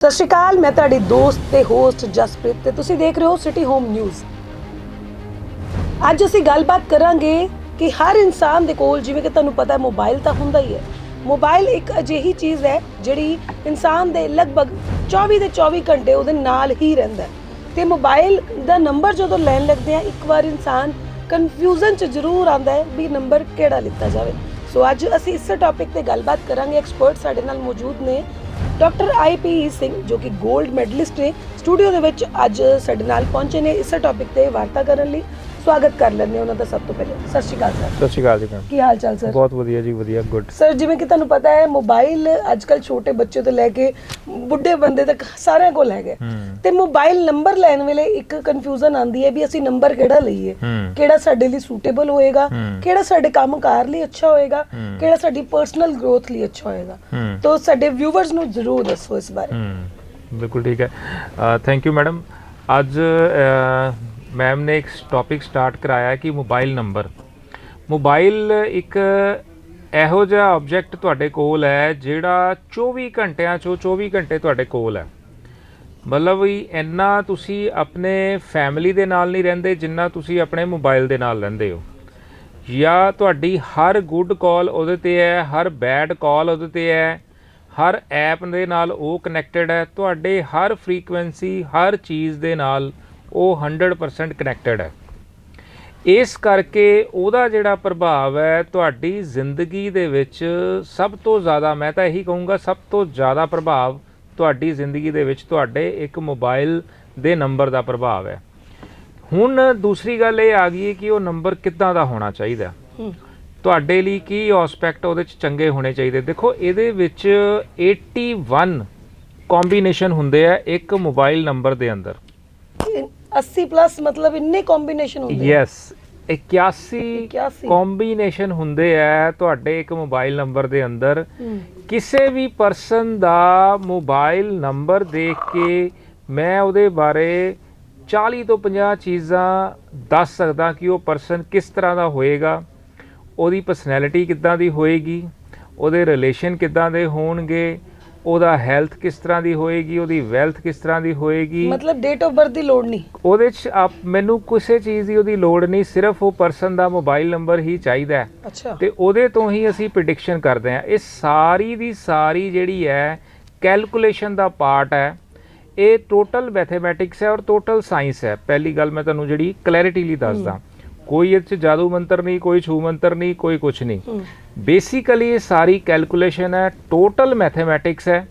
ਸਤਿ ਸ਼੍ਰੀ ਅਕਾਲ, ਮੈਂ ਤੁਹਾਡੀ ਦੋਸਤ ਤੇ ਹੋਸਟ ਜਸਪ੍ਰੀਤ ਤੇ ਤੁਸੀਂ ਦੇਖ ਰਹੇ ਹੋ ਸਿਟੀ ਹੋਮ ਨਿਊਜ਼ ਅੱਜ ਅਸੀਂ ਗੱਲਬਾਤ ਕਰਾਂਗੇ ਕਿ ਹਰ ਇਨਸਾਨ ਦੇ ਕੋਲ, ਜਿਵੇਂ ਕਿ ਤੁਹਾਨੂੰ ਪਤਾ ਹੈ ਮੋਬਾਈਲ ਤਾਂ ਹੁੰਦਾ ਹੀ ਹੈ। ਮੋਬਾਈਲ ਇੱਕ ਅਜਿਹੀ ਚੀਜ਼ ਹੈ ਜਿਹੜੀ ਇਨਸਾਨ ਦੇ ਲਗਭਗ 24 ਦੇ 24 ਘੰਟੇ ਉਹਦੇ ਨਾਲ ਹੀ ਰਹਿੰਦਾ ਹੈ। ਤੇ ਮੋਬਾਈਲ ਦਾ ਨੰਬਰ ਜਦੋਂ ਲੈਣ ਲੱਗਦੇ ਆ ਇੱਕ ਵਾਰ ਇਨਸਾਨ ਕਨਫਿਊਜ਼ਨ ਚ ਜ਼ਰੂਰ ਆਉਂਦਾ ਹੈ ਵੀ ਨੰਬਰ ਕਿਹੜਾ ਲਿੱਤਾ ਜਾਵੇ। ਸੋ ਅੱਜ ਅਸੀਂ ਇਸ ਟੌਪਿਕ ਤੇ ਗੱਲਬਾਤ ਕਰਾਂਗੇ। ਐਕਸਪਰਟ ਸਾਡੇ ਨਾਲ ਮੌਜੂਦ ਨੇ। ਡਾਕਟਰ ਆਈਪੀ ਸਿੰਘ, ਜੋ ਕਿ 골ਡ ਮੈਡਲਿਸਟ ਨੇ, ਸਟੂਡੀਓ ਦੇ ਵਿੱਚ ਅੱਜ ਸਾਡੇ ਨਾਲ ਪਹੁੰਚੇ ਨੇ। ਇਸ ਟੌਪਿਕ ਤੇ ਵਾਰਤਾ ਕਰਨ ਲਈ ਸਵਾਗਤ ਕਰ ਲੈਂਦੇ ਹਾਂ ਉਹਨਾਂ ਦਾ ਸਭ ਤੋਂ ਪਹਿਲੇ। ਸਤਿ ਸ਼੍ਰੀ ਅਕਾਲ ਸਰ। ਸਤਿ ਸ਼੍ਰੀ ਅਕਾਲ ਜੀ ਮੈਮ। ਕੀ ਹਾਲ ਚਾਲ ਸਰ? ਬਹੁਤ ਵਧੀਆ ਜੀ ਵਧੀਆ ਗੁੱਡ। ਸਰ ਜਿਵੇਂ ਕਿ ਤੁਹਾਨੂੰ ਪਤਾ ਹੈ ਮੋਬਾਈਲ ਅੱਜਕੱਲ ਛੋਟੇ ਬੱਚੇ ਤੋਂ ਲੈ ਕੇ ਬੁੱਢੇ ਬੰਦੇ ਤੱਕ ਸਾਰਿਆਂ ਕੋਲ ਹੈਗਾ। ਤੇ ਮੋਬਾਈਲ ਨੰਬਰ ਲੈਣ ਵੇਲੇ ਇੱਕ ਕਨਫਿਊਜ਼ਨ ਆਂਦੀ ਹੈ ਵੀ ਅਸੀਂ ਨੰਬਰ ਕਿਹੜਾ ਲਈਏ? ਕਿਹੜਾ ਸਾਡੇ ਲਈ ਸੂਟੇਬਲ ਹੋਏਗਾ। ਕਿਹੜਾ ਸਾਡੇ ਕੰਮਕਾਰ ਲਈ ਅੱਛਾ ਹੋਏਗਾ। ਕਿਹੜਾ ਸਾਡੀ ਪਰਸਨਲ ਗਰੋਥ ਲਈ ਅੱਛਾ ਹੋਏਗਾ? ਤਾਂ ਸਾਡੇ ਵਿਊਵਰਸ ਨੂੰ ਜ਼ਰੂਰ ਦੱਸੋ ਇਸ ਬਾਰੇ। ਬਿਲਕੁਲ ਠੀਕ ਹੈ। ਥੈਂਕ ਯੂ ਮੈਡਮ ਅੱਜ ਮੈਮ ਨੇ ਇੱਕ ਟੌਪਿਕ ਸਟਾਰਟ ਕਰਾਇਆ ਕਿ ਮੋਬਾਈਲ ਨੰਬਰ ਮੋਬਾਈਲ ਇੱਕ ਇਹੋ ਜਿਹਾ ਆਬਜੈਕਟ ਤੁਹਾਡੇ ਕੋਲ ਹੈ ਜਿਹੜਾ 24 ਘੰਟਿਆਂ ਚੋਂ 24 ਘੰਟੇ ਤੁਹਾਡੇ ਕੋਲ ਹੈ। ਮਤਲਬ ਵੀ ਇੰਨਾ ਤੁਸੀਂ ਆਪਣੇ ਫੈਮਿਲੀ ਦੇ ਨਾਲ ਨਹੀਂ ਰਹਿੰਦੇ ਜਿੰਨਾ ਤੁਸੀਂ ਆਪਣੇ ਮੋਬਾਈਲ ਦੇ ਨਾਲ ਰਹਿੰਦੇ ਹੋ। ਜਾਂ ਤੁਹਾਡੀ ਹਰ ਗੁੱਡ ਕਾਲ ਉਹਦੇ ਤੇ ਹੈ, ਹਰ ਬੈਡ ਕਾਲ ਉਹਦੇ ਤੇ ਹੈ, ਹਰ ਐਪ ਦੇ ਨਾਲ ਉਹ ਕਨੈਕਟਡ ਹੈ, ਤੁਹਾਡੇ ਹਰ ਫ੍ਰੀਕੁਐਂਸੀ ਹਰ ਚੀਜ਼ ਦੇ ਨਾਲ ਉਹ 100% ਕਨੈਕਟਡ ਹੈ। ਇਸ ਕਰਕੇ ਉਹਦਾ ਜਿਹੜਾ ਪ੍ਰਭਾਵ ਹੈ ਤੁਹਾਡੀ ਜ਼ਿੰਦਗੀ ਦੇ ਵਿੱਚ ਸਭ ਤੋਂ ਜ਼ਿਆਦਾ ਮੈਂ ਤਾਂ ਇਹੀ ਕਹੂੰਗਾ ਸਭ ਤੋਂ ਜ਼ਿਆਦਾ ਪ੍ਰਭਾਵ ਤੁਹਾਡੀ ਜ਼ਿੰਦਗੀ ਦੇ ਵਿੱਚ ਤੁਹਾਡੇ ਇੱਕ ਮੋਬਾਈਲ ਦੇ ਨੰਬਰ ਦਾ ਪ੍ਰਭਾਵ ਹੈ। ਹੁਣ ਦੂਸਰੀ ਗੱਲ ਇਹ ਆ ਗਈ ਹੈ ਕਿ ਉਹ ਨੰਬਰ ਕਿੱਦਾਂ ਦਾ ਹੋਣਾ ਚਾਹੀਦਾ ਤੁਹਾਡੇ ਲਈ ਕੀ ਐਸਪੈਕਟ ਉਹਦੇ ਚ ਚੰਗੇ ਹੋਣੇ ਚਾਹੀਦੇ? ਦੇਖੋ ਇਹਦੇ ਵਿੱਚ 81 ਕੰਬੀਨੇਸ਼ਨ ਹੁੰਦੇ ਆ ਇੱਕ ਮੋਬਾਈਲ ਨੰਬਰ ਦੇ ਅੰਦਰ। 80 ਪਲੱਸ ਮਤਲਬ ਇੰਨੇ ਕੰਬੀਨੇਸ਼ਨ ਹੁੰਦੇ ਆ। ਯੈਸ 81 81 ਕੰਬੀਨੇਸ਼ਨ ਹੁੰਦੇ ਆ ਤੁਹਾਡੇ ਇੱਕ ਮੋਬਾਈਲ ਨੰਬਰ ਦੇ ਅੰਦਰ ਕਿਸੇ ਵੀ ਪਰਸਨ ਦਾ ਮੋਬਾਈਲ ਨੰਬਰ ਦੇਖ ਕੇ ਮੈਂ ਉਹਦੇ ਬਾਰੇ 40 ਤੋਂ 50 ਚੀਜ਼ਾਂ ਦੱਸ ਸਕਦਾ ਕਿ ਉਹ ਪਰਸਨ ਕਿਸ ਤਰ੍ਹਾਂ ਦਾ ਹੋਏਗਾ ਉਹਦੀ ਪਰਸਨੈਲਿਟੀ ਕਿੱਦਾਂ ਦੀ ਹੋਏਗੀ ਉਹਦੇ ਰਿਲੇਸ਼ਨ ਕਿੱਦਾਂ ਦੇ ਹੋਣਗੇ ਉਹਦਾ ਹੈਲਥ ਕਿਸ ਤਰ੍ਹਾਂ ਦੀ ਹੋਏਗੀ ਉਹਦੀ ਵੈਲਥ ਕਿਸ ਤਰ੍ਹਾਂ ਦੀ ਹੋਏਗੀ? ਮਤਲਬ ਡੇਟ ਆਫ ਬਰਥ ਦੀ ਲੋੜ ਨਹੀਂ। ਉਹਦੇ ਚ ਆਪ ਮੈਨੂੰ ਕਿਸੇ ਚੀਜ਼ ਦੀ ਉਹਦੀ ਲੋੜ ਨਹੀਂ ਸਿਰਫ ਉਹ ਪਰਸਨ ਦਾ ਮੋਬਾਈਲ ਨੰਬਰ ਹੀ ਚਾਹੀਦਾ ਹੈ। ਅੱਛਾ। ਤੇ ਉਹਦੇ ਤੋਂ ਹੀ ਅਸੀਂ ਪ੍ਰਿਡਿਕਸ਼ਨ ਕਰਦੇ ਹਾਂ। ਇਹ ਸਾਰੀ ਦੀ ਸਾਰੀ ਜਿਹੜੀ ਹੈ ਕੈਲਕੂਲੇਸ਼ਨ ਦਾ ਪਾਰਟ ਹੈ। ਇਹ ਟੋਟਲ ਮੈਥਮੈਟਿਕਸ ਹੈ ਔਰ ਟੋਟਲ ਸਾਇੰਸ ਹੈ। ਪਹਿਲੀ ਗੱਲ ਮੈਂ ਤੁਹਾਨੂੰ ਜਿਹੜੀ ਕਲੈਰਿਟੀ ਲਈ ਦੱਸਦਾ। ਕੋਈ ਇਹ ਚ ਜਾਦੂ ਮੰਤਰ ਨਹੀਂ ਕੋਈ ਛੂ ਮੰਤਰ ਨਹੀਂ ਕੋਈ ਕੁਝ ਨਹੀਂ। ਬੇਸਿਕਲੀ ਇਹ ਸਾਰੀ ਕੈਲਕੂਲੇਸ਼ਨ ਹੈ ਟੋਟਲ ਮੈਥਮੈਟਿਕਸ ਹੈ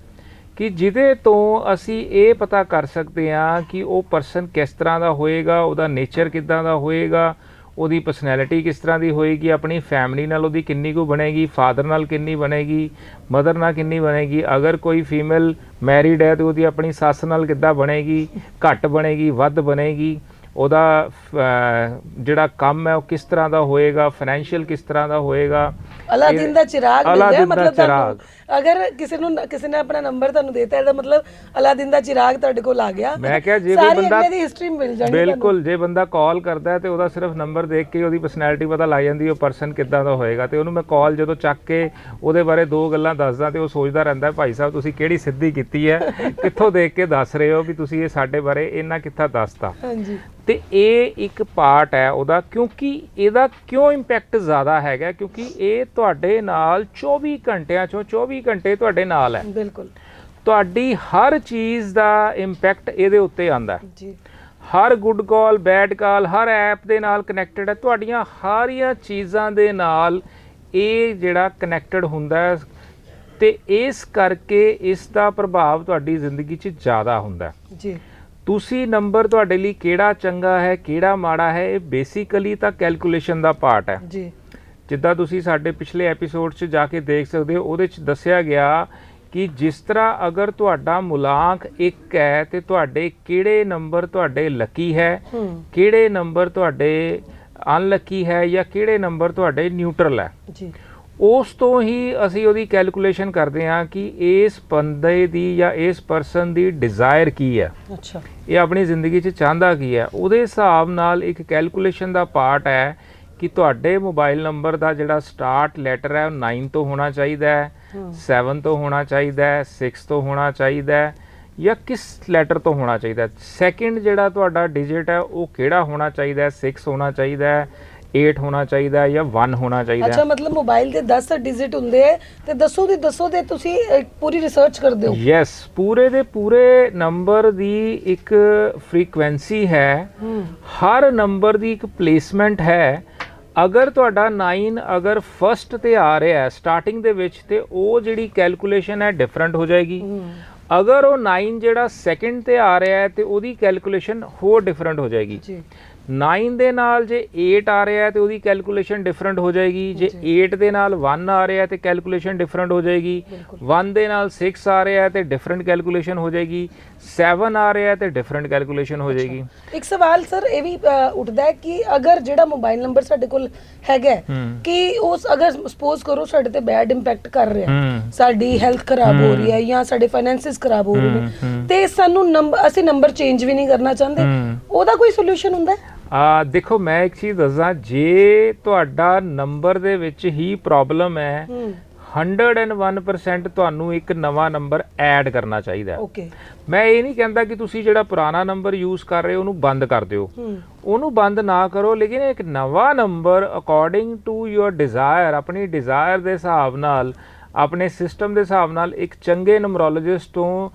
ਕਿ ਜਿਹਦੇ ਤੋਂ ਅਸੀਂ ਇਹ ਪਤਾ ਕਰ ਸਕਦੇ ਹਾਂ ਕਿ ਉਹ ਪਰਸਨ ਕਿਸ ਤਰ੍ਹਾਂ ਦਾ ਹੋਏਗਾ ਉਹਦਾ ਨੇਚਰ ਕਿੱਦਾਂ ਦਾ ਹੋਏਗਾ ਉਹਦੀ ਪਰਸਨੈਲਿਟੀ ਕਿਸ ਤਰ੍ਹਾਂ ਦੀ ਹੋਏਗੀ ਆਪਣੀ ਫੈਮਿਲੀ ਨਾਲ ਉਹਦੀ ਕਿੰਨੀ ਕੁ ਬਣੇਗੀ ਫਾਦਰ ਨਾਲ ਕਿੰਨੀ ਬਣੇਗੀ ਮਦਰ ਨਾਲ ਕਿੰਨੀ ਬਣੇਗੀ ਅਗਰ ਕੋਈ ਫੀਮੇਲ ਮੈਰਿਡ ਹੈ ਤੇ ਉਹਦੀ ਆਪਣੀ ਸੱਸ ਨਾਲ ਕਿੱਦਾਂ ਬਣੇਗੀ ਘੱਟ ਬਣੇਗੀ ਵੱਧ ਬਣੇਗੀ ਉਹਦਾ ਜਿਹੜਾ ਕੰਮ ਹੈ ਉਹ ਕਿਸ ਤਰ੍ਹਾਂ ਦਾ ਹੋਏਗਾ ਫਾਈਨੈਂਸ਼ੀਅਲ ਕਿਸ ਤਰ੍ਹਾਂ ਦਾ ਹੋਏਗਾ? ਅਲਾਦੀਨ ਦਾ ਚਿਰਾਗ ਮਿਲ ਗਿਆ ਮਤਲਬ ਤੁਹਾਨੂੰ। ਅਗਰ ਕਿਸੇ ਨੂੰ ਕਿਸੇ ਨੇ ਆਪਣਾ ਨੰਬਰ ਤੁਹਾਨੂੰ ਦੇਤਾ ਇਹਦਾ ਮਤਲਬ ਅਲਾਦੀਨ ਦਾ ਚਿਰਾਗ ਤੁਹਾਡੇ ਕੋਲ ਆ ਗਿਆ। ਮੈਂ ਕਿਹਾ ਜੇ ਕੋਈ ਸਾਰੀ ਬੰਦਾ ਅਗਲੇ ਦੀ ਹਿਸਟਰੀ ਮਿਲ ਜਾਣੀ। ਬਿਲਕੁਲ ਜੇ ਬੰਦਾ ਕਾਲ ਕਰਦਾ ਹੈ ਤੇ ਉਹਦਾ ਸਿਰਫ ਨੰਬਰ ਦੇਖ ਕੇ ਉਹਦੀ ਪਰਸਨੈਲਿਟੀ ਪਤਾ ਲੱਗ ਜਾਂਦੀ ਉਹ ਪਰਸਨ ਕਿੱਦਾਂ ਦਾ ਹੋਏਗਾ। ਤੇ ਉਹਨੂੰ ਮੈਂ ਕਾਲ ਜਦੋਂ ਚੱਕ ਕੇ ਉਹਦੇ ਬਾਰੇ ਦੋ ਗੱਲਾਂ ਦੱਸਦਾ ਤੇ ਉਹ ਸੋਚਦਾ ਰਹਿੰਦਾ ਭਾਈ ਸਾਹਿਬ ਤੁਸੀਂ ਕਿਹੜੀ ਸਿੱਧੀ ਕੀਤੀ ਹੈ? ਕਿੱਥੋਂ ਦੇਖ ਕੇ ਦੱਸ ਰਹੇ ਹੋ ਵੀ ਤੁਸੀਂ ਇਹ ਸਾਡੇ ਬਾਰੇ ਇੰਨਾ ਕਿੱਥਾ ਦੱਸਤਾ? ਹਾਂਜੀ। ਤੇ ਇਹ ਇੱਕ ਪਾਰਟ ਹੈ ਉਹਦਾ ਕਿਉਂਕਿ ਇਹਦਾ ਕਿਉਂ ਇੰਪੈਕਟ ਜ਼ਿਆਦਾ ਹੈਗਾ? ਕਿਉਂਕਿ ਇਹ ਤੁਹਾਡੇ ਨਾਲ 24 ਘੰਟਿਆਂ ਚੋਂ 24 ਘੰਟੇ ਤੁਹਾਡੇ ਨਾਲ ਹੈ। ਬਿਲਕੁਲ। ਤੁਹਾਡੀ ਹਰ ਚੀਜ਼ ਦਾ ਇੰਪੈਕਟ ਇਹਦੇ ਉੱਤੇ ਆਂਦਾ ਹੈ। ਜੀ। ਹਰ ਗੁੱਡ ਕਾਲ ਬੈਡ ਕਾਲ ਹਰ ਐਪ ਦੇ ਨਾਲ ਕਨੈਕਟਡ ਹੈ। ਤੁਹਾਡੀਆਂ ਸਾਰੀਆਂ ਚੀਜ਼ਾਂ ਦੇ ਨਾਲ ਇਹ ਜਿਹੜਾ ਕਨੈਕਟਡ ਹੁੰਦਾ ਹੈ ਤੇ ਇਸ ਕਰਕੇ ਇਸ ਦਾ ਪ੍ਰਭਾਵ ਤੁਹਾਡੀ ਜ਼ਿੰਦਗੀ 'ਚ ਜ਼ਿਆਦਾ ਹੁੰਦਾ ਜੀ। ਤੁਸੀਂ ਨੰਬਰ ਤੁਹਾਡੇ ਲਈ ਕਿਹੜਾ ਚੰਗਾ ਹੈ ਕਿਹੜਾ ਮਾੜਾ ਹੈ ਇਹ ਬੇਸਿਕਲੀ ਤਾਂ ਕੈਲਕੂਲੇਸ਼ਨ ਦਾ ਪਾਰਟ ਹੈ। ਜੀ। ਜਿੱਦਾਂ ਤੁਸੀਂ ਸਾਡੇ ਪਿਛਲੇ ਐਪੀਸੋਡ 'ਚ ਜਾ ਕੇ ਦੇਖ ਸਕਦੇ ਹੋ ਉਹਦੇ 'ਚ ਦੱਸਿਆ ਗਿਆ ਕਿ ਜਿਸ ਤਰ੍ਹਾਂ ਅਗਰ ਤੁਹਾਡਾ ਮੁਲਾਂਕ 1 ਹੈ ਤੇ ਤੁਹਾਡੇ ਕਿਹੜੇ ਨੰਬਰ ਤੁਹਾਡੇ ਲੱਕੀ ਹੈ ਕਿਹੜੇ ਨੰਬਰ ਤੁਹਾਡੇ ਅਨਲੱਕੀ ਹੈ ਜਾਂ ਕਿਹੜੇ ਨੰਬਰ ਤੁਹਾਡੇ ਨਿਊਟਰਲ ਹੈ। ਜੀ। ਉਸ ਤੋਂ ਹੀ ਅਸੀਂ ਉਹਦੀ ਕੈਲਕੂਲੇਸ਼ਨ ਕਰਦੇ ਹਾਂ ਕਿ ਇਸ ਬੰਦੇ ਦੀ ਜਾਂ ਇਸ ਪਰਸਨ ਦੀ ਡਿਜ਼ਾਇਰ ਕੀ ਹੈ। ਅੱਛਾ। ਇਹ ਆਪਣੀ ਜ਼ਿੰਦਗੀ 'ਚ ਚਾਹੁੰਦਾ ਕੀ ਹੈ। ਉਹਦੇ ਹਿਸਾਬ ਨਾਲ ਇੱਕ ਕੈਲਕੂਲੇਸ਼ਨ ਦਾ ਪਾਰਟ ਹੈ ਕਿ ਤੁਹਾਡੇ ਮੋਬਾਈਲ ਨੰਬਰ ਦਾ ਜਿਹੜਾ ਸਟਾਰਟ ਲੈਟਰ ਹੈ ਉਹ 9 ਤੋਂ ਹੋਣਾ ਚਾਹੀਦਾ ਹੈ ਹੂੰ। 7 ਤੋਂ ਹੋਣਾ ਚਾਹੀਦਾ ਹੈ 6 ਤੋਂ ਹੋਣਾ ਚਾਹੀਦਾ ਹੈ ਜਾਂ ਕਿਸ ਲੈਟਰ ਤੋਂ ਹੋਣਾ ਚਾਹੀਦਾ ਸੈਕਿੰਡ ਜਿਹੜਾ ਤੁਹਾਡਾ ਡਿਜਿਟ ਹੈ ਉਹ ਕਿਹੜਾ ਹੋਣਾ ਚਾਹੀਦਾ ਹੈ? 6 ਹੋਣਾ ਚਾਹੀਦਾ ਹੈ। 8 ਹੋਣਾ ਚਾਹੀਦਾ ਹੈ ਜਾਂ 1 ਹੋਣਾ ਚਾਹੀਦਾ। ਅੱਛਾ ਹੈ ਮਤਲਬ ਮੋਬਾਈਲ ਦੇ 10 ਡਿਜਿਟ ਹੁੰਦੇ ਆ ਤੇ ਦੱਸੋ ਦੀ ਦੱਸੋ ਦੇ ਤੁਸੀਂ ਅ, ਪੂਰੀ ਰਿਸਰਚ ਕਰਦੇ ਹੋ। ਯੈਸ ਪੂਰੇ ਦੇ ਪੂਰੇ ਨੰਬਰ ਦੀ ਇੱਕ ਫ੍ਰੀਕੁਐਂਸੀ ਹੈ। ਹੂੰ। ਹਰ ਨੰਬਰ ਦੀ ਇੱਕ ਪਲੇਸਮੈਂਟ ਹੈ। ਅਗਰ ਤੁਹਾਡਾ 9 ਅਗਰ ਫਸਟ ਤੇ ਆ ਰਿਹਾ ਹੈ ਸਟਾਰਟਿੰਗ ਦੇ ਵਿੱਚ ਤੇ ਉਹ ਜਿਹੜੀ ਕੈਲਕੂਲੇਸ਼ਨ ਹੈ ਡਿਫਰੈਂਟ ਹੋ ਜਾਏਗੀ। ਹੂੰ। ਅਗਰ ਉਹ 9 ਜਿਹੜਾ ਸੈਕਿੰਡ ਤੇ ਆ ਰਿਹਾ ਹੈ ਤੇ ਉਹਦੀ ਕੈਲਕੂਲੇਸ਼ਨ ਹੋਰ ਡਿਫਰੈਂਟ ਹੋ ਜਾਏਗੀ। ਜੀ। 9 ਦੇ ਨਾਲ ਜੇ 8 ਆ ਰਿਹਾ ਹੈ ਤੇ ਉਹਦੀ ਕੈਲਕੂਲੇਸ਼ਨ ਡਿਫਰੈਂਟ ਹੋ ਜਾਏਗੀ। ਜੇ 8 ਦੇ ਨਾਲ 1 ਆ ਰਿਹਾ ਹੈ ਤੇ ਕੈਲਕੂਲੇਸ਼ਨ ਡਿਫਰੈਂਟ ਹੋ ਜਾਏਗੀ। ਬਿਲਕੁਲ। 1 ਦੇ ਨਾਲ 6 ਆ ਰਿਹਾ ਹੈ ਤੇ ਡਿਫਰੈਂਟ ਕੈਲਕੂਲੇਸ਼ਨ ਹੋ ਜਾਏਗੀ। 7 ਆ ਰਿਹਾ ਹੈ ਤੇ ਡਿਫਰੈਂਟ ਕੈਲਕੂਲੇਸ਼ਨ ਹੋ ਜਾਏਗੀ। ਇੱਕ ਸਵਾਲ ਸਰ ਇਹ ਵੀ ਉੱਠਦਾ ਹੈ ਕਿ ਅਗਰ ਜਿਹੜਾ ਮੋਬਾਈਲ ਨੰਬਰ ਸਾਡੇ ਕੋਲ ਹੈਗਾ ਕਿ ਉਸ ਅਗਰ ਸਪੋਜ਼ ਕਰੋ ਸਾਡੇ ਤੇ ਬੈਡ ਇੰਪੈਕਟ ਕਰ ਰਿਹਾ ਸਾਡੀ ਹੈਲਥ ਖਰਾਬ ਹੋ ਰਹੀ ਹੈ ਜਾਂ ਸਾਡੇ ਫਾਈਨੈਂਸਿਸ ਖਰਾਬ ਹੋ ਰਹੇ ਨੇ। ਤੇ ਸਾਨੂੰ ਨੰਬਰ ਅਸੀਂ ਨੰਬਰ ਚੇਂਜ ਵੀ ਨਹੀਂ ਕਰਨਾ ਚਾਹੁੰਦੇ। ਉਹਦਾ ਕੋਈ ਸੋਲੂਸ਼ਨ ਹੁੰਦਾ ਹੈ? ਆ ਦੇਖੋ ਮੈਂ ਇੱਕ ਚੀਜ਼ ਦੱਸਾਂ ਜੇ ਤੁਹਾਡਾ ਨੰਬਰ ਦੇ ਵਿੱਚ ਹੀ ਪ੍ਰੋਬਲਮ ਹੈ ਹੂੰ। 101% ਤੁਹਾਨੂੰ ਇੱਕ ਨਵਾਂ ਨੰਬਰ ਐਡ ਕਰਨਾ ਚਾਹੀਦਾ ਹੈ। ਓਕੇ। ਮੈਂ ਇਹ ਨਹੀਂ ਕਹਿੰਦਾ ਕਿ ਤੁਸੀਂ ਜਿਹੜਾ ਪੁਰਾਣਾ ਨੰਬਰ ਯੂਜ਼ ਕਰ ਰਹੇ ਹੋ ਉਹਨੂੰ ਬੰਦ ਕਰ ਦਿਓ। ਉਹਨੂੰ ਬੰਦ ਨਾ ਕਰੋ ਲੇਕਿਨ ਇੱਕ ਨਵਾਂ number according to your desire ਆਪਣੀ ਡਿਜ਼ਾਇਰ ਦੇ ਹਿਸਾਬ ਨਾਲ ਆਪਣੇ ਸਿਸਟਮ ਦੇ ਹਿਸਾਬ ਨਾਲ ਇੱਕ ਚੰਗੇ ਨੰਬਰੋਲੋਜਿਸਟ ਤੋਂ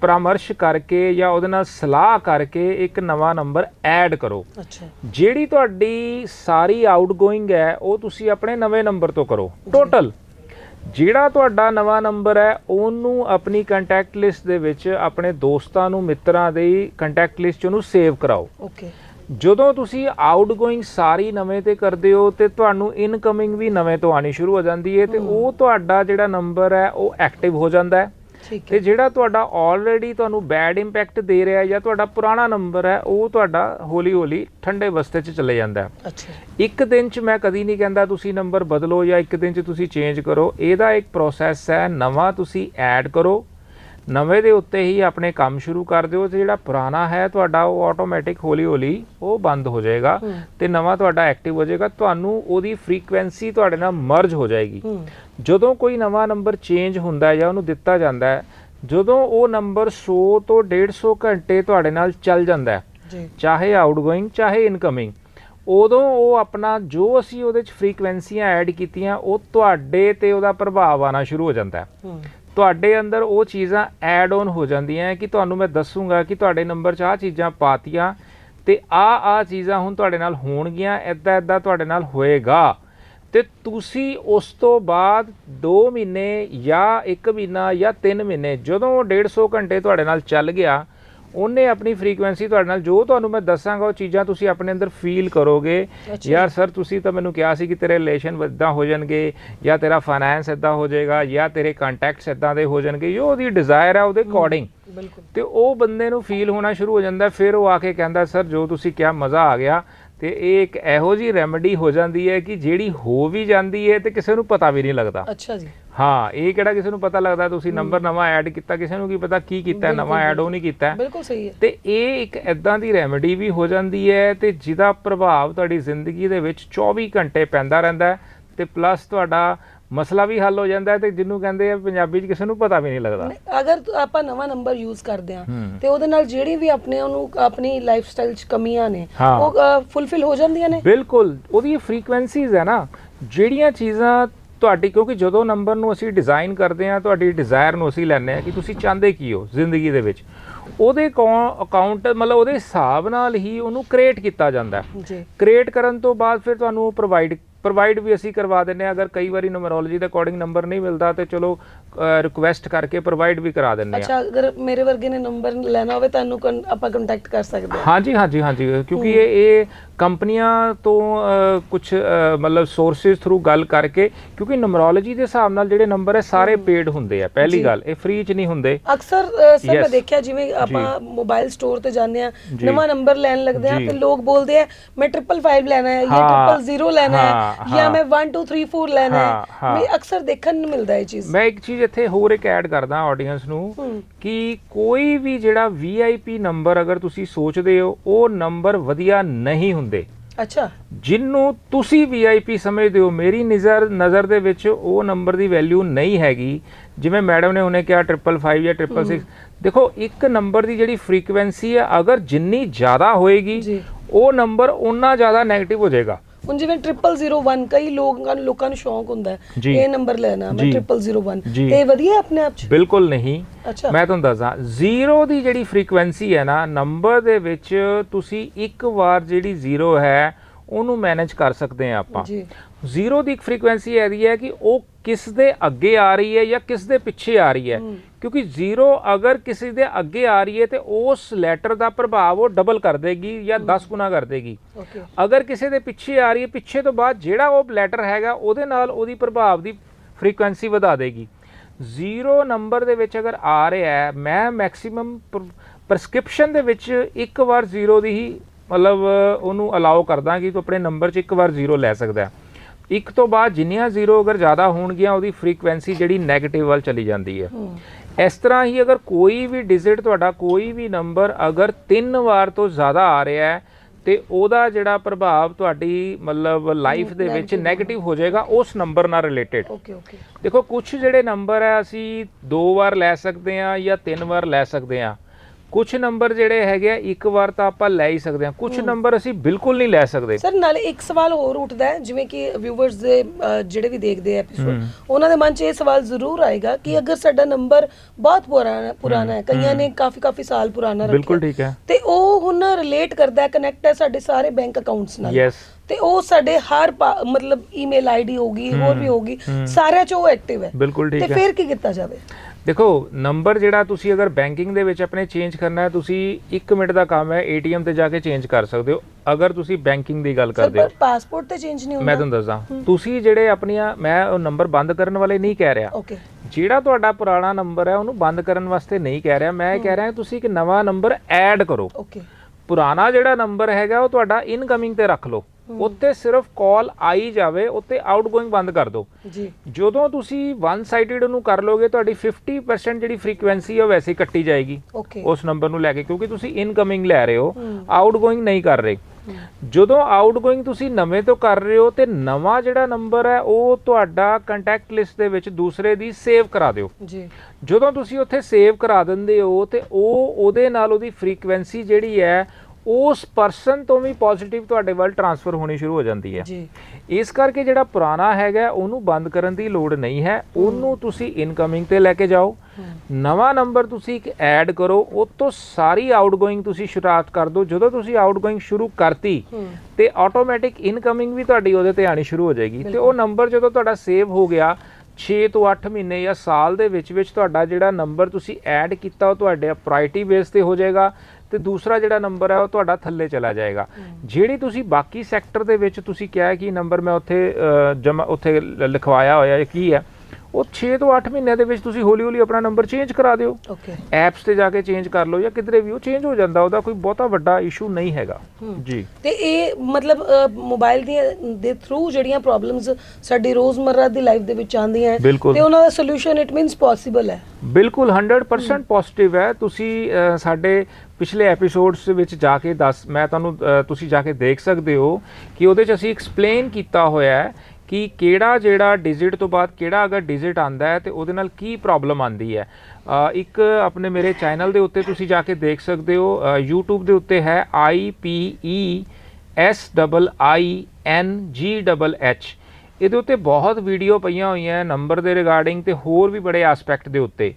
ਪਰਾਮਰਸ਼ ਕਰਕੇ ਜਾਂ ਉਹਦੇ ਨਾਲ ਸਲਾਹ ਕਰਕੇ ਇੱਕ ਨਵਾਂ ਨੰਬਰ ਐਡ ਕਰੋ। ਅੱਛਾ। ਜਿਹੜੀ ਤੁਹਾਡੀ ਸਾਰੀ ਆਊਟਗੋਇੰਗ ਹੈ ਉਹ ਤੁਸੀਂ ਆਪਣੇ ਨਵੇਂ ਨੰਬਰ ਤੋਂ ਕਰੋ। ਟੋਟਲ ਜਿਹੜਾ ਤੁਹਾਡਾ ਨਵਾਂ ਨੰਬਰ ਹੈ ਉਹਨੂੰ ਆਪਣੀ ਕੰਟੈਕਟ ਲਿਸਟ ਦੇ ਵਿੱਚ ਆਪਣੇ ਦੋਸਤਾਂ ਨੂੰ ਮਿੱਤਰਾਂ ਦੀ ਕੰਟੈਕਟ ਲਿਸਟ 'ਚ ਉਹਨੂੰ ਸੇਵ ਕਰਾਓ। ਓਕੇ ਜਦੋਂ ਤੁਸੀਂ ਆਊਟਗੋਇੰਗ ਸਾਰੀ ਨਵੇਂ ਤੇ ਕਰਦੇ ਹੋ ਤੇ ਤੁਹਾਨੂੰ ਇਨਕਮਿੰਗ ਵੀ ਨਵੇਂ ਤੋਂ ਆਣੀ ਸ਼ੁਰੂ ਹੋ ਜਾਂਦੀ ਹੈ ਤੇ ਉਹ ਤੁਹਾਡਾ ਜਿਹੜਾ ਨੰਬਰ ਹੈ ਉਹ ਐਕਟਿਵ ਹੋ ਜਾਂਦਾ ਹੈ। ਤੇ ਜਿਹੜਾ ਤੁਹਾਡਾ ਆਲਰੇਡੀ ਤੁਹਾਨੂੰ ਬੈਡ ਇੰਪੈਕਟ ਦੇ ਰਿਹਾ ਜਾਂ ਤੁਹਾਡਾ ਪੁਰਾਣਾ ਨੰਬਰ ਹੈ ਉਹ ਤੁਹਾਡਾ ਹੌਲੀ ਹੌਲੀ ਠੰਡੇ ਬਸਤੇ 'ਚ ਚਲੇ ਜਾਂਦਾ ਹੈ। ਅੱਛਾ ਇੱਕ ਦਿਨ 'ਚ ਮੈਂ ਕਦੀ ਨਹੀਂ ਕਹਿੰਦਾ ਤੁਸੀਂ ਨੰਬਰ ਬਦਲੋ ਜਾਂ ਇੱਕ ਦਿਨ 'ਚ ਤੁਸੀਂ ਚੇਂਜ ਕਰੋ। ਇਹਦਾ ਇੱਕ ਪ੍ਰੋਸੈਸ ਹੈ ਨਵਾਂ ਤੁਸੀਂ ਐਡ ਕਰੋ। ਨਵੇਂ ਦੇ ਉੱਤੇ ਹੀ ਆਪਣੇ ਕੰਮ ਸ਼ੁਰੂ ਕਰ ਦਿਓ ਤੇ ਜਿਹੜਾ ਪੁਰਾਣਾ ਹੈ ਤੁਹਾਡਾ ਉਹ ਆਟੋਮੈਟਿਕ ਹੌਲੀ ਹੌਲੀ ਉਹ ਬੰਦ ਹੋ ਜਾਏਗਾ। ਤੇ ਨਵਾਂ ਤੁਹਾਡਾ ਐਕਟਿਵ ਹੋ ਜਾਏਗਾ ਤੁਹਾਨੂੰ ਉਹਦੀ ਫ੍ਰੀਕੁਐਂਸੀ ਤੁਹਾਡੇ ਨਾਲ ਮਰਜ ਹੋ ਜਾਏਗੀ। ਜਦੋਂ ਕੋਈ ਨਵਾਂ ਨੰਬਰ ਚੇਂਜ ਹੁੰਦਾ ਹੈ ਜਾਂ ਉਹਨੂੰ ਦਿੱਤਾ ਜਾਂਦਾ ਹੈ ਜਦੋਂ ਉਹ ਨੰਬਰ 100 ਤੋਂ 150 ਘੰਟੇ ਤੁਹਾਡੇ ਨਾਲ ਚੱਲ ਜਾਂਦਾ ਹੈ ਚਾਹੇ ਆਊਟਗੋਇੰਗ ਚਾਹੇ ਇਨਕਮਿੰਗ ਉਦੋਂ ਉਹ ਆਪਣਾ ਜੋ ਅਸੀਂ ਉਹਦੇ ਚ ਫ੍ਰੀਕਵੈਂਸੀਆਂ ਐਡ ਕੀਤੀਆਂ ਉਹ ਤੁਹਾਡੇ ਤੇ ਉਹਦਾ ਪ੍ਰਭਾਵ ਆਣਾ ਸ਼ੁਰੂ ਹੋ ਜਾਂਦਾ ਹੂੰ। ਤੁਹਾਡੇ ਅੰਦਰ ਉਹ ਚੀਜ਼ਾਂ ਐਡ ਔਨ ਹੋ ਜਾਂਦੀਆਂ ਕਿ ਤੁਹਾਨੂੰ ਮੈਂ ਦੱਸੂਗਾ ਕਿ ਤੁਹਾਡੇ ਨੰਬਰ 'ਚ ਆ ਚੀਜ਼ਾਂ ਪਾਤੀਆਂ ਤੇ ਆ ਆ ਚੀਜ਼ਾਂ ਹੁਣ ਤੁਹਾਡੇ ਨਾਲ ਹੋਣਗੀਆਂ ਐਦਾਂ ਐਦਾਂ ਤੁਹਾਡੇ ਨਾਲ ਹੋਏਗਾ। ਤੇ ਤੁਸੀਂ ਉਸ ਤੋਂ ਬਾਅਦ 2 ਮਹੀਨੇ ਜਾਂ 1 ਮਹੀਨਾ ਜਾਂ 3 ਮਹੀਨੇ, ਜਦੋਂ ਉਹ 150 ਘੰਟੇ ਤੁਹਾਡੇ ਨਾਲ ਚੱਲ ਗਿਆ ਉਹਨੇ ਆਪਣੀ ਫ੍ਰੀਕੁਐਂਸੀ ਤੁਹਾਡੇ ਨਾਲ ਜੋ ਤੁਹਾਨੂੰ ਮੈਂ ਦੱਸਾਂਗਾ ਉਹ ਚੀਜ਼ਾਂ ਤੁਸੀਂ ਆਪਣੇ ਅੰਦਰ ਫੀਲ ਕਰੋਗੇ। ਯਾਰ ਸਰ ਤੁਸੀਂ ਤਾਂ ਮੈਨੂੰ ਕਿਹਾ ਸੀ ਕਿ ਤੇਰੇ ਰਿਲੇਸ਼ਨ ਇਦਾਂ ਹੋ ਜਾਣਗੇ ਜਾਂ ਤੇਰਾ ਫਾਈਨੈਂਸ ਇਦਾਂ ਹੋ ਜਾਏਗਾ ਜਾਂ ਤੇਰੇ ਕੰਟੈਕਟਸ ਇਦਾਂ ਦੇ ਹੋ ਜਾਣਗੇ ਜੋ ਉਹਦੀ ਡਿਜ਼ਾਇਰ ਹੈ ਉਹਦੇ ਅਕੋਰਡਿੰਗ ਬਿਲਕੁਲ ਤੇ ਉਹ ਬੰਦੇ ਨੂੰ ਫੀਲ ਹੋਣਾ ਸ਼ੁਰੂ ਹੋ ਜਾਂਦਾ। ਫਿਰ ਉਹ ਆ ਕੇ ਕਹਿੰਦਾ ਸਰ ਜੋ ਤੁਸੀਂ ਕਿਹਾ ਮਜ਼ਾ ਆ ਗਿਆ ਤੇ ਇਹ ਇੱਕ ਇਹੋ ਜੀ ਰੈਮੇਡੀ ਹੋ ਜਾਂਦੀ ਹੈ ਕਿ ਜਿਹੜੀ ਹੋ ਵੀ ਜਾਂਦੀ ਹੈ ਤੇ ਕਿਸੇ ਨੂੰ ਪਤਾ ਵੀ ਨਹੀਂ ਲੱਗਦਾ। ਅੱਛਾ ਜੀ। ਹਾਂ ਇਹ ਕਿਹੜਾ ਕਿਸੇ ਨੂੰ ਪਤਾ ਲੱਗਦਾ? ਤੁਸੀਂ ਨੰਬਰ ਨਵਾਂ ਐਡ ਕੀਤਾ ਕਿਸੇ ਨੂੰ ਕੀ ਪਤਾ ਕੀ ਕੀਤਾ ਨਵਾਂ ਐਡ ਉਹ ਨਹੀਂ ਕੀਤਾ। ਬਿਲਕੁਲ ਸਹੀ ਹੈ। ਤੇ ਇਹ ਇੱਕ ਐਦਾਂ ਦੀ ਰੈਮੇਡੀ ਵੀ ਹੋ ਜਾਂਦੀ ਹੈ ਤੇ ਜਿਹਦਾ ਪ੍ਰਭਾਵ ਤੁਹਾਡੀ ਜ਼ਿੰਦਗੀ ਦੇ ਵਿੱਚ 24 ਘੰਟੇ ਪੈਂਦਾ ਰਹਿੰਦਾ ਹੈ ਤੇ ਪਲੱਸ ਤੁਹਾਡਾ ਮਸਲਾ ਵੀ ਹੱਲ ਹੋ ਜਾਂਦਾ ਹੈ ਤੇ ਜਿਹਨੂੰ ਕਹਿੰਦੇ ਆ ਪੰਜਾਬੀ 'ਚ ਕਿਸੇ ਨੂੰ ਪਤਾ ਵੀ ਨਹੀਂ ਲੱਗਦਾ ਨਹੀਂ, ਅਗਰ ਤ- ਆਪਾਂ ਨਵਾਂ ਨੰਬਰ ਯੂਜ਼ ਕਰਦੇ ਹੂੰ। ਤੇ ਉਹਦੇ ਨਾਲ ਜਿਹੜੀ ਵੀ ਆਪਣੇ ਉਹਨੂੰ ਆਪਣੀ ਲਾਈਫ ਸਟਾਈਲ 'ਚ ਕਮੀਆਂ ਨੇ ਹਾਂ। ਉਹ ਫੁੱਲਫਿਲ ਹੋ ਜਾਂਦੀਆਂ ਨੇ ਬਿਲਕੁਲ ਉਹਦੀ ਫ੍ਰੀਕੁਐਂਸੀਜ਼ ਹੈ ਨਾ ਜਿਹੜੀਆਂ ਚੀਜ਼ਾਂ ਤੁਹਾਡੀ ਕਿਉਂਕਿ ਜਦੋਂ ਨੰਬਰ ਨੂੰ ਅਸੀਂ ਡਿਜ਼ਾਈਨ ਕਰਦੇ ਹਾਂ ਤੁਹਾਡੀ ਡਿਜ਼ਾਇਰ ਨੂੰ ਅਸੀਂ ਲੈਂਦੇ ਹਾਂ ਕਿ ਤੁਸੀਂ ਚਾਹੁੰਦੇ ਕੀ ਹੋ ਜ਼ਿੰਦਗੀ ਦੇ ਵਿੱਚ ਉਹਦੇ ਅਕਾਊਂਟ ਮਤਲਬ ਉਹਦੇ ਹਿਸਾਬ ਨਾਲ ਹੀ ਉਹਨੂੰ ਕ੍ਰੀਏਟ ਕੀਤਾ ਜਾਂਦਾ ਹੈ ਜੀ ਕ੍ਰੀਏਟ ਕਰਨ ਤੋਂ ਬਾਅਦ ਫਿਰ ਤੁਹਾਨੂੰ ਉਹ ਪ੍ਰੋਵਾਈਡ ਪ੍ਰੋਵਾਈਡ ਵੀ ਅਸੀਂ ਕਰਵਾ ਦਿੰਦੇ ਹਾਂ। ਅਗਰ ਕਈ ਵਾਰੀ ਨੰਬਰੋਲੋਜੀ ਦੇ ਅਕੋਰਡਿੰਗ ਨੰਬਰ ਨਹੀਂ ਮਿਲਦਾ ਤੇ ਚਲੋ ਰਿਕੁਐਸਟ ਕਰਕੇ ਪ੍ਰੋਵਾਈਡ ਵੀ ਕਰਾ ਦਿੰਦੇ ਹਾਂ ਅੱਛਾ ਅਗਰ ਮੇਰੇ ਵਰਗੇ ਨੇ ਨੰਬਰ ਲੈਣਾ ਹੋਵੇ ਤੁਹਾਨੂੰ ਕਨ- ਆਪਾਂ ਕੰਟੈਕਟ ਕਰ ਸਕਦੇ ਹਾਂ ਹਾਂਜੀ ਹਾਂਜੀ ਹਾਂਜੀ ਕਿਉਂਕਿ ਇਹ ਇਹ ਕੰਪਨੀਆਂ ਤੋਂ ਕੁਝ ਮਤਲਬ ਸੋਰਸਸ ਥਰੂ ਗੱਲ ਕਰਕੇ ਕਿਉਂਕਿ ਨੰਬਰੋਲੋਜੀ ਦੇ ਹਿਸਾਬ ਨਾਲ ਜਿਹੜੇ ਨੰਬਰ ਹੈ ਸਾਰੇ ਪੇਡ ਹੁੰਦੇ ਆ ਪਹਿਲੀ। ਗੱਲ ਇਹ ਫ੍ਰੀ ਚ ਨਹੀਂ ਹੁੰਦੇ ਅਕਸਰ ਅ, ਸਰ ਮੈਂ Yes. ਦੇਖਿਆ ਜਿਵੇਂ ਆਪਾਂ ਮੋਬਾਈਲ ਸਟੋਰ ਤੇ ਜਾਂਦੇ ਆ ਜੀ। ਨਵਾਂ ਨੰਬਰ ਲੈਣ ਲੱਗਦੇ ਆ ਜੀ। ਤੇ ਲੋਕ ਬੋਲਦੇ ਆ ਮੈਂ 555 ਲੈਣਾ ਹੈ ਜਾਂ ਹਾਂ, 000 ਲੈਣਾ ਹੈ ਹਾਂ, ਜਾਂ ਹਾਂ। ਮੈਂ 1234 ਲੈਣਾ ਹਾਂ, ਹੈ ਹਾਂ। ਮੈਂ ਅਕਸਰ ਦੇਖਣ ਨੂੰ ਮਿਲਦਾ ਇਹ ਚੀਜ਼ ਮੈਂ ਇੱਕ ਚੀਜ਼ ਇੱਥੇ ਹੋਰ ਇੱਕ ਐਡ ਕਰਦਾ ਆਡੀਅנס ਨੂੰ ਕਿ ਕੋਈ ਵੀ ਜਿਹੜਾ ਵੀਆਈਪੀ ਨੰਬਰ ਅਗਰ ਤੁਸੀਂ ਸੋਚਦੇ ਹੋ ਉਹ ਨੰਬਰ ਵਧੀਆ ਨਹੀਂ ਹੁੰਦੇ। ਅੱਛਾ। ਜਿੰਨੂੰ ਤੁਸੀਂ ਵੀਆਈਪੀ ਸਮਝਦੇ ਹੋ ਮੇਰੀ ਨਜ਼ਰ ਨਜ਼ਰ ਦੇ ਵਿੱਚ ਉਹ ਨੰਬਰ ਦੀ ਵੈਲਿਊ ਨਹੀਂ ਹੈਗੀ। ਜਿਵੇਂ ਮੈਡਮ ਨੇ ਉਹਨੇ ਕਿਹਾ 555 ਜਾਂ 666 ਦੇਖੋ ਇੱਕ ਨੰਬਰ ਦੀ ਜਿਹੜੀ ਫ੍ਰੀਕੁਐਂਸੀ ਹੈ ਅਗਰ ਜਿੰਨੀ ਜ਼ਿਆਦਾ ਹੋਏਗੀ ਉਹ ਨੰਬਰ ਉਨਾ ਜ਼ਿਆਦਾ ਨੈਗੇਟਿਵ ਹੋ ਜਾਏਗਾ। ਹੁਣ ਜਿਵੇਂ 0001 ਕਈ ਲੋਕਾਂ ਨੂੰ ਲੋਕਾਂ ਨੂੰ ਸ਼ੌਂਕ ਹੁੰਦਾ ਹੈ। ਜੀ। ਇਹ ਨੰਬਰ ਲੈਣਾ ਮੈਂ ਜੀ। 0001 ਜੀ। ਤੇ ਇਹ ਵਧੀਆ ਹੈ ਆਪਣੇ ਆਪ ਚ? ਬਿਲਕੁਲ ਨਹੀਂ। ਅੱਛਾ। ਮੈਂ ਤੁਹਾਨੂੰ ਦੱਸਦਾ ਜ਼ੀਰੋ ਦੀ ਜਿਹੜੀ ਫ੍ਰੀਕੁਐਂਸੀ ਹੈ ਨਾ ਨੰਬਰ ਦੇ ਵਿੱਚ ਤੁਸੀਂ ਇੱਕ ਵਾਰ ਜਿਹੜੀ ਜ਼ੀਰੋ ਹੈ ਉਹਨੂੰ ਮੈਨੇਜ ਕਰ ਸਕਦੇ ਆ ਆਪਾਂ। ਜੀ। ਜ਼ੀਰੋ ਦੀ ਇੱਕ ਫ੍ਰੀਕੁਐਂਸੀ ਇਹਦੀ ਹੈ ਕਿ ਉਹ ਕਿਸ ਦੇ ਅੱਗੇ ਆ ਰਹੀ ਹੈ ਜਾਂ ਕਿਸ ਦੇ ਪਿੱਛੇ ਆ ਰਹੀ ਹੈ। ਕਿਉਂਕਿ ਜ਼ੀਰੋ ਅਗਰ ਕਿਸੇ ਦੇ ਅੱਗੇ ਆ ਰਹੀ ਹੈ ਤੇ ਉਸ ਲੈਟਰ ਦਾ ਪ੍ਰਭਾਵ ਉਹ ਡਬਲ ਕਰ ਦੇਗੀ ਜਾਂ 10 ਗੁਣਾ ਕਰ ਦੇਗੀ। ਅਗਰ ਕਿਸੇ ਦੇ ਪਿੱਛੇ ਆ ਰਹੀ ਹੈ ਪਿੱਛੇ ਤੋਂ ਬਾਅਦ ਜਿਹੜਾ ਉਹ ਲੈਟਰ ਹੈਗਾ ਉਹਦੇ ਨਾਲ ਉਹਦੀ ਪ੍ਰਭਾਵ ਦੀ ਫ੍ਰੀਕੁਐਂਸੀ ਵਧਾ ਦੇਗੀ। ਜ਼ੀਰੋ ਨੰਬਰ ਦੇ ਵਿੱਚ ਅਗਰ ਆ ਰਿਹਾ ਹੈ ਮੈਂ ਮੈਕਸਿਮਮ ਪ੍ਰਸਕ੍ਰਿਪਸ਼ਨ ਦੇ ਵਿੱਚ ਇੱਕ ਵਾਰ ਜ਼ੀਰੋ ਦੀ ਹੀ ਮਤਲਬ ਉਹਨੂੰ ਅਲਾਉ ਕਰਦਾ ਕਿ ਤੂੰ ਆਪਣੇ ਨੰਬਰ 'ਚ ਇੱਕ ਵਾਰ ਜ਼ੀਰੋ ਲੈ ਸਕਦਾ ਹੈ। ਇੱਕ ਤੋਂ ਬਾਅਦ ਜਿੰਨੀਆਂ ਜ਼ੀਰੋ ਅਗਰ ਜ਼ਿਆਦਾ ਹੋਣਗੀਆਂ ਉਹਦੀ ਫ੍ਰੀਕੁਐਂਸੀ ਜਿਹੜੀ 네ਗੇਟਿਵ ਵੱਲ ਚਲੀ ਜਾਂਦੀ ਹੈ। ਇਸ ਤਰ੍ਹਾਂ ਹੀ ਅਗਰ ਕੋਈ ਵੀ ਡਿਜਿਟ ਤੁਹਾਡਾ ਕੋਈ ਵੀ ਨੰਬਰ ਅਗਰ ਤਿੰਨ ਵਾਰ ਤੋਂ ਜ਼ਿਆਦਾ ਆ ਰਿਹਾ ਹੈ ਤੇ ਉਹਦਾ ਜਿਹੜਾ ਪ੍ਰਭਾਵ ਤੁਹਾਡੀ ਮਤਲਬ ਲਾਈਫ ਦੇ ਵਿੱਚ negative 네ਗੇਟਿਵ ਹੋ ਜਾਏਗਾ ਉਸ ਨੰਬਰ ਨਾਲ ਰਿਲੇਟਡ ਓਕੇ ਓਕੇ ਦੇਖੋ ਕੁਝ ਜਿਹੜੇ ਨੰਬਰ ਹੈ ਅਸੀਂ ਦੋ ਵਾਰ ਲੈ ਸਕਦੇ ਹਾਂ ਜਾਂ ਤਿੰਨ ਵਾਰ ਲੈ ਸਕਦੇ ਹਾਂ। ਕੁਝ ਨੰਬਰ ਜਿਹੜੇ ਹੈਗੇ ਆ ਇੱਕ ਵਾਰ ਤਾਂ ਆਪਾਂ ਲੈ ਹੀ ਸਕਦੇ ਹਾਂ। ਕੁਝ ਨੰਬਰ ਅਸੀਂ ਬਿਲਕੁਲ ਨਹੀਂ ਲੈ ਸਕਦੇ। ਸਰ ਨਾਲੇ ਇੱਕ ਸਵਾਲ ਹੋਰ ਉੱਠਦਾ ਹੈ ਜਿਵੇਂ ਕਿ ਵਿਊਵਰਸ ਦੇ ਜਿਹੜੇ ਵੀ ਦੇਖਦੇ ਆ ਐਪੀਸੋਡ। ਉਹਨਾਂ ਦੇ ਮਨ 'ਚ ਇਹ ਸਵਾਲ ਜ਼ਰੂਰ ਆਏਗਾ ਕਿ ਅਗਰ ਸਾਡਾ ਨੰਬਰ ਬਹੁਤ ਪੁਰਾਣਾ ਪੁਰਾਣਾ ਹੈ ਕਈਆਂ ਨੇ ਕਾਫੀ ਕਾਫੀ ਸਾਲ ਪੁਰਾਣਾ ਰੱਖਿਆ। ਬਿਲਕੁਲ ਠੀਕ ਹੈ। ਤੇ ਉਹ ਹੁਣ ਰਿਲੇਟ ਕਰਦਾ ਹੈ ਕਨੈਕਟ ਹੈ ਸਾਡੇ ਸਾਰੇ ਬੈਂਕ ਅਕਾਊਂਟਸ ਨਾਲ। ਯੈਸ ਤੇ ਉਹ ਸਾਡੇ ਹਰ ਮਤਲਬ ਈਮੇਲ ਆਈਡੀ ਹੋਗੀ ਹੋਰ ਵੀ ਹੋਗੀ ਸਾਰਿਆਂ 'ਚ ਉਹ ਐਕਟਿਵ ਹੈ। ਬਿਲਕੁਲ ਤੇ ਠੀਕ ਹੈ। ਫਿਰ ਕੀ ਕੀਤਾ ਜਾਵੇ? ਦੇਖੋ ਨੰਬਰ ਜਿਹੜਾ ਤੁਸੀਂ ਅਗਰ ਬੈਂਕਿੰਗ ਦੇ ਵਿੱਚ ਆਪਣੇ ਚੇਂਜ ਕਰਨਾ ਹੈ ਤੁਸੀਂ 1 ਮਿੰਟ ਦਾ ਕੰਮ ਹੈ ਏਟੀਐਮ ਤੇ ਜਾ ਕੇ ਚੇਂਜ ਕਰ ਸਕਦੇ ਹੋ। ਅਗਰ ਤੁਸੀਂ ਬੈਂਕਿੰਗ ਦੀ ਗੱਲ ਕਰਦੇ ਹੋ। ਪਰ ਪਾਸਪੋਰਟ ਤੇ ਚੇਂਜ ਨਹੀਂ ਮੈਂ ਹੁੰਦਾ ਤੁਹਾਨੂੰ ਦੱਸਦਾ। ਤੁਸੀਂ ਜਿਹੜੇ ਆਪਣੀਆਂ ਮੈਂ ਉਹ ਨੰਬਰ ਬੰਦ ਕਰਨ ਵਾਲੇ ਨਹੀਂ ਕਹਿ ਰਿਹਾ। ਓਕੇ ਜਿਹੜਾ ਤੁਹਾਡਾ ਪੁਰਾਣਾ ਨੰਬਰ ਹੈ ਉਹਨੂੰ ਬੰਦ ਕਰਨ ਵਾਸਤੇ ਨਹੀਂ ਕਹਿ ਰਿਹਾ। ਮੈਂ ਇਹ ਕਹਿ ਰਿਹਾ ਤੁਸੀਂ ਇੱਕ ਨਵਾਂ ਨੰਬਰ ਐਡ ਕਰੋ। ਓਕੇ ਪੁਰਾਣਾ ਜਿਹੜਾ ਨੰਬਰ ਹੈਗਾ ਉਹ ਤੁਹਾਡਾ ਇਨਕਮਿੰਗ ਤੇ ਰੱਖ ਲਓ। ਉੱਤੇ ਸਿਰਫ ਕਾਲ ਆਈ ਜਾਵੇ ਉੱਤੇ ਆਊਟਗੋਇੰਗ ਬੰਦ ਕਰ ਦਿਓ। ਜੀ। ਜਦੋਂ ਤੁਸੀਂ ਵਨ ਸਾਈਡਡ ਨੂੰ ਕਰ ਲੋਗੇ ਤੁਹਾਡੀ 50% ਜਿਹੜੀ ਫ੍ਰੀਕੁਐਂਸੀ ਹੈ ਵੈਸੇ ਹੀ ਕੱਟੀ ਜਾਏਗੀ। ਉਸ ਨੰਬਰ ਨੂੰ ਲੈ ਕੇ ਕਿਉਂਕਿ ਤੁਸੀਂ ਇਨਕਮਿੰਗ ਲੈ ਰਹੇ ਹੋ ਹਮ। ਆਊਟਗੋਇੰਗ ਨਹੀਂ ਕਰ ਰਹੇ। ਜਦੋਂ ਆਊਟਗੋਇੰਗ ਤੁਸੀਂ ਨਵੇਂ ਤੋਂ ਕਰ ਰਹੇ ਹੋ ਤੇ ਨਵਾਂ ਜਿਹੜਾ ਨੰਬਰ ਹੈ ਉਹ ਤੁਹਾਡਾ ਕੰਟੈਕਟ ਲਿਸਟ ਦੇ ਵਿੱਚ ਦੂਸਰੇ ਦੀ ਸੇਵ ਕਰਾ ਦਿਓ। ਜੀ। ਜਦੋਂ ਤੁਸੀਂ ਉੱਥੇ ਸੇਵ ਕਰਾ ਦਿੰਦੇ ਹੋ ਤੇ ਉਹ ਉਹਦੇ ਨਾਲ ਉਹਦੀ ਫ੍ਰੀਕੁਐਂਸੀ ਜਿਹੜੀ ਹੈ ਉਸ ਪਰਸਨ ਤੋਂ ਵੀ ਪੋਜ਼ਿਟਿਵ ਤੁਹਾਡੇ ਵੱਲ ਟਰਾਂਸਫਰ ਹੋਣੀ ਸ਼ੁਰੂ ਹੋ ਜਾਂਦੀ ਹੈ। ਜੀ। ਇਸ ਕਰਕੇ ਜਿਹੜਾ ਪੁਰਾਣਾ ਹੈਗਾ ਉਹਨੂੰ ਬੰਦ ਕਰਨ ਦੀ ਲੋੜ ਨਹੀਂ ਹੈ। ਉਹਨੂੰ ਤੁਸੀਂ ਇਨਕਮਿੰਗ ਤੇ ਲੈ ਕੇ ਜਾਓ। ਨਵਾਂ ਨੰਬਰ ਤੁਸੀਂ ਇੱਕ ਐਡ ਕਰੋ ਉਹ ਤੋਂ ਸਾਰੀ ਆਊਟਗੋਇੰਗ ਤੁਸੀਂ ਸ਼ੁਰੂਆਤ ਕਰ ਦਿਓ। ਜਦੋਂ ਤੁਸੀਂ ਆਊਟਗੋਇੰਗ ਸ਼ੁਰੂ ਕਰਤੀ ਤੇ ਆਟੋਮੈਟਿਕ ਇਨਕਮਿੰਗ ਵੀ ਤੁਹਾਡੀ ਉਹਦੇ ਤੇ ਆਣੀ ਸ਼ੁਰੂ ਹੋ ਜਾਏਗੀ। ਤੇ ਉਹ ਨੰਬਰ ਜਦੋਂ ਤੁਹਾਡਾ ਸੇਵ ਹੋ ਗਿਆ 6 ਤੋਂ 8 ਮਹੀਨੇ ਜਾਂ ਸਾਲ ਦੇ ਵਿੱਚ ਵਿੱਚ ਤੁਹਾਡਾ ਜਿਹੜਾ ਨੰਬਰ ਤੁਸੀਂ ਐਡ ਕੀਤਾ ਉਹ ਤੁਹਾਡੇ ਪ੍ਰਾਇੋਰਟੀ ਬੇਸ ਤੇ ਹੋ ਜਾਏਗਾ। ਤੇ ਦੂਸਰਾ ਜਿਹੜਾ ਨੰਬਰ ਹੈ ਉਹ ਤੁਹਾਡਾ ਥੱਲੇ ਚਲਾ ਜਾਏਗਾ। ਜਿਹੜੀ ਤੁਸੀਂ ਬਾਕੀ ਸੈਕਟਰ ਦੇ ਵਿੱਚ ਤੁਸੀਂ ਕਿਹਾ ਕਿ ਨੰਬਰ ਮੈਂ ਉੱਥੇ ਜਮਾ ਉੱਥੇ ਲਿਖਵਾਇਆ ਹੋਇਆ ਹੈ ਕੀ ਹੈ? ਉਹ 6 ਤੋਂ 8 ਮਹੀਨਿਆਂ ਦੇ ਵਿੱਚ ਤੁਸੀਂ ਹੌਲੀ ਹੌਲੀ ਆਪਣਾ ਨੰਬਰ ਚੇਂਜ ਕਰਾ ਦਿਓ। ਓਕੇ ਐਪਸ ਤੇ ਜਾ ਕੇ ਚੇਂਜ ਕਰ ਲਓ ਜਾਂ ਕਿਧਰੇ ਵੀ ਉਹ ਚੇਂਜ ਹੋ ਜਾਂਦਾ ਉਹਦਾ ਕੋਈ ਬਹੁਤਾ ਵੱਡਾ ਇਸ਼ੂ ਨਹੀਂ ਹੈਗਾ। ਜੀ। ਤੇ ਇਹ ਮਤਲਬ ਮੋਬਾਈਲ ਦੇ ਥਰੂ ਜਿਹੜੀਆਂ ਪ੍ਰੋਬਲਮਸ ਸਾਡੀ ਰੋਜ਼ਮਰਰਾ ਦੀ ਲਾਈਫ ਦੇ ਵਿੱਚ ਆਉਂਦੀਆਂ। ਤੇ ਉਹਨਾਂ ਦਾ ਸੋਲੂਸ਼ਨ ਇਟ ਮੀਨਸ ਪੋਸੀਬਲ ਹੈ। ਬਿਲਕੁਲ 100% ਪੋਜ਼ਿਟਿਵ ਹੈ। ਤੁਸੀਂ ਸਾਡੇ ਪਿਛਲੇ ਐਪੀਸੋਡਸ ਵਿੱਚ ਜਾ ਕੇ ਦੱਸ ਮੈਂ ਤੁਹਾਨੂੰ ਤੁਸੀਂ ਜਾ ਕੇ ਦੇਖ ਸਕਦੇ ਹੋ ਕਿ ਉਹਦੇ 'ਚ ਅਸੀਂ ਐਕਸਪਲੇਨ ਕੀਤਾ ਹੋਇਆ ਹੈ ਕਿ ਕਿਹੜਾ ਜਿਹੜਾ ਡਿਜਿਟ ਤੋਂ ਬਾਅਦ ਕਿਹੜਾ ਅਗਰ ਡਿਜਿਟ ਆਂਦਾ ਹੈ ਤੇ ਉਹਦੇ ਨਾਲ ਕੀ ਪ੍ਰੋਬਲਮ ਆਂਦੀ ਹੈ। ਇੱਕ ਆਪਣੇ ਮੇਰੇ ਚੈਨਲ ਦੇ ਉੱਤੇ ਤੁਸੀਂ ਜਾ ਕੇ ਦੇਖ ਸਕਦੇ ਹੋ ਅ, YouTube ਦੇ ਉੱਤੇ ਹੈ I P double S I N G H ਇਹਦੇ ਉੱਤੇ ਬਹੁਤ ਵੀਡੀਓ ਪਈਆਂ ਹੋਈਆਂ ਨੰਬਰ ਦੇ ਰਿਗਾਰਡਿੰਗ ਤੇ ਹੋਰ ਵੀ ਬੜੇ ਐਸਪੈਕਟ ਦੇ ਉੱਤੇ।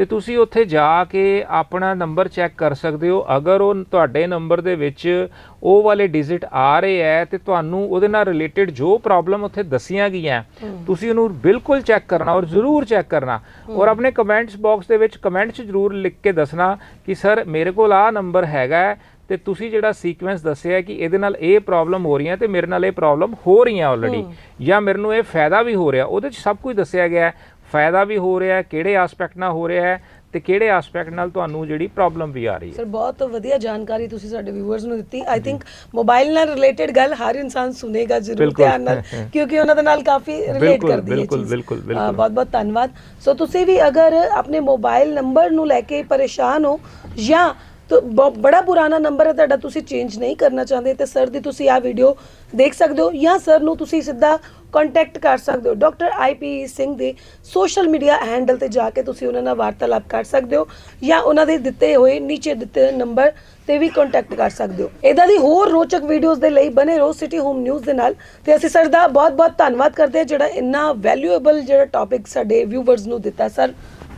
ਤੇ ਤੁਸੀਂ ਉੱਥੇ ਜਾ ਕੇ ਆਪਣਾ ਨੰਬਰ ਚੈੱਕ ਕਰ ਸਕਦੇ ਹੋ। ਅਗਰ ਉਹ ਤੁਹਾਡੇ ਨੰਬਰ ਦੇ ਵਿੱਚ ਉਹ ਵਾਲੇ ਡਿਜਿਟ ਆ ਰਹੇ ਹੈ ਤੇ ਤੁਹਾਨੂੰ ਉਹਦੇ ਨਾਲ ਰਿਲੇਟਡ ਜੋ ਪ੍ਰੋਬਲਮ ਉੱਥੇ ਦੱਸੀਆਂ ਗਈਆਂ ਤੁਸੀਂ ਉਹਨੂੰ ਬਿਲਕੁਲ ਚੈੱਕ ਕਰਨਾ ਔਰ ਜ਼ਰੂਰ ਚੈੱਕ ਕਰਨਾ। ਔਰ ਆਪਣੇ ਕਮੈਂਟਸ ਬਾਕਸ ਦੇ ਵਿੱਚ ਕਮੈਂਟ 'ਚ ਜ਼ਰੂਰ ਲਿਖ ਕੇ ਦੱਸਣਾ ਕਿ ਸਰ ਮੇਰੇ ਕੋਲ ਆ ਨੰਬਰ ਹੈਗਾ ਤੇ ਤੁਸੀਂ ਜਿਹੜਾ ਸੀਕੁਐਂਸ ਦੱਸਿਆ ਕਿ ਇਹਦੇ ਨਾਲ ਇਹ ਪ੍ਰੋਬਲਮ ਹੋ ਰਹੀਆਂ ਤੇ ਮੇਰੇ ਨਾਲ ਇਹ ਪ੍ਰੋਬਲਮ ਹੋ ਰਹੀਆਂ ਆਲਰੇਡੀ ਜਾਂ ਮੇਰੇ ਨੂੰ ਇਹ ਫਾਇਦਾ ਵੀ ਹੋ ਰਿਹਾ। ਉਹਦੇ 'ਚ ਸਭ ਕੁਝ ਦੱਸਿਆ ਗਿਆ ਹੈ ਫਾਇਦਾ ਵੀ ਹੋ ਰਿਹਾ ਹੈ ਕਿਹੜੇ ਐਸਪੈਕਟ ਨਾਲ ਹੋ ਰਿਹਾ ਹੈ ਤੇ ਕਿਹੜੇ ਐਸਪੈਕਟ ਨਾਲ ਤੁਹਾਨੂੰ ਜਿਹੜੀ ਪ੍ਰੋਬਲਮ ਵੀ ਆ ਰਹੀ ਹੈ। ਸਰ ਬਹੁਤ ਵਧੀਆ ਜਾਣਕਾਰੀ ਤੁਸੀਂ ਸਾਡੇ ਵਿਊਅਰਸ ਨੂੰ ਦਿੱਤੀ। ਆਈ ਥਿੰਕ ਮੋਬਾਈਲ ਨਾਲ ਰਿਲੇਟਡ ਗੱਲ ਹਰ ਇਨਸਾਨ ਸੁਨੇਗਾ ਜ਼ਰੂਰ। ਧਿਆਨ ਨਾਲ ਕਿਉਂਕਿ ਉਹਨਾਂ ਦੇ ਨਾਲ ਕਾਫੀ ਰਿਲੇਟ ਕਰਦੀ ਹੈ ਬਿਲਕੁਲ, ਬਿਲਕੁਲ, ਬਿਲਕੁਲ। ਬਹੁਤ ਬਹੁਤ ਧੰਨਵਾਦ। ਸੋ ਤੁਸੀਂ ਵੀ ਅਗਰ ਆਪਣੇ ਮੋਬਾਈਲ ਨੰਬਰ ਨੂੰ ਲੈ ਕੇ ਪਰੇਸ਼ਾਨ ਹੋ ਜਾਂ ਤਾਂ ਬੜਾ ਪੁਰਾਣਾ ਨੰਬਰ ਹੈ ਤੁਹਾਡਾ ਤੁਸੀਂ ਚੇਂਜ ਨਹੀਂ ਕਰਨਾ ਚਾਹੁੰਦੇ ਤੇ ਸਰ ਦੀ ਤੁਸੀਂ ਆ ਵੀਡੀਓ ਦੇਖ ਸਕਦੇ ਹੋ ਜਾਂ ਸਰ ਨੂੰ ਤੁਸੀਂ ਸਿੱਧਾ ਕੰਟੈਕਟ ਕਰ ਸਕਦੇ ਹੋ। ਡਾਕਟਰ ਆਈਪੀ ਸਿੰਘ ਦੇ ਸੋਸ਼ਲ ਮੀਡੀਆ ਹੈਂਡਲ ਤੇ ਜਾ ਕੇ ਤੁਸੀਂ ਉਹਨਾਂ ਨਾਲ ਵਾਰਤਾਲਾਪ ਕਰ ਸਕਦੇ ਹੋ ਜਾਂ ਉਹਨਾਂ ਦੇ ਦਿੱਤੇ ਹੋਏ ਨੀਚੇ ਦਿੱਤੇ ਨੰਬਰ ਤੇ ਵੀ ਕੰਟੈਕਟ ਕਰ ਸਕਦੇ ਹੋ। ਇਦਾਂ ਦੀ ਹੋਰ ਰੋਚਕ ਵੀਡੀਓਜ਼ ਦੇ ਲਈ ਬਨੇ ਰਹੋ ਸਿਟੀ ਹੋਮ ਨਿਊਜ਼ ਦੇ ਨਾਲ ਤੇ ਅਸੀਂ ਸਰ ਦਾ ਬਹੁਤ-ਬਹੁਤ ਧੰਨਵਾਦ ਕਰਦੇ ਹਾਂ ਜਿਹੜਾ ਇੰਨਾ ਵੈਲਿਊਏਬਲ ਜਿਹੜਾ ਟੌਪਿਕ ਸਾਡੇ ਵਿਊਵਰਸ ਨੂੰ ਦਿੱਤਾ। ਸਰ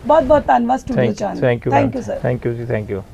ਬਹੁਤ-ਬਹੁਤ ਧੰਨਵਾਦ studio you thank you sir thank you ji thank you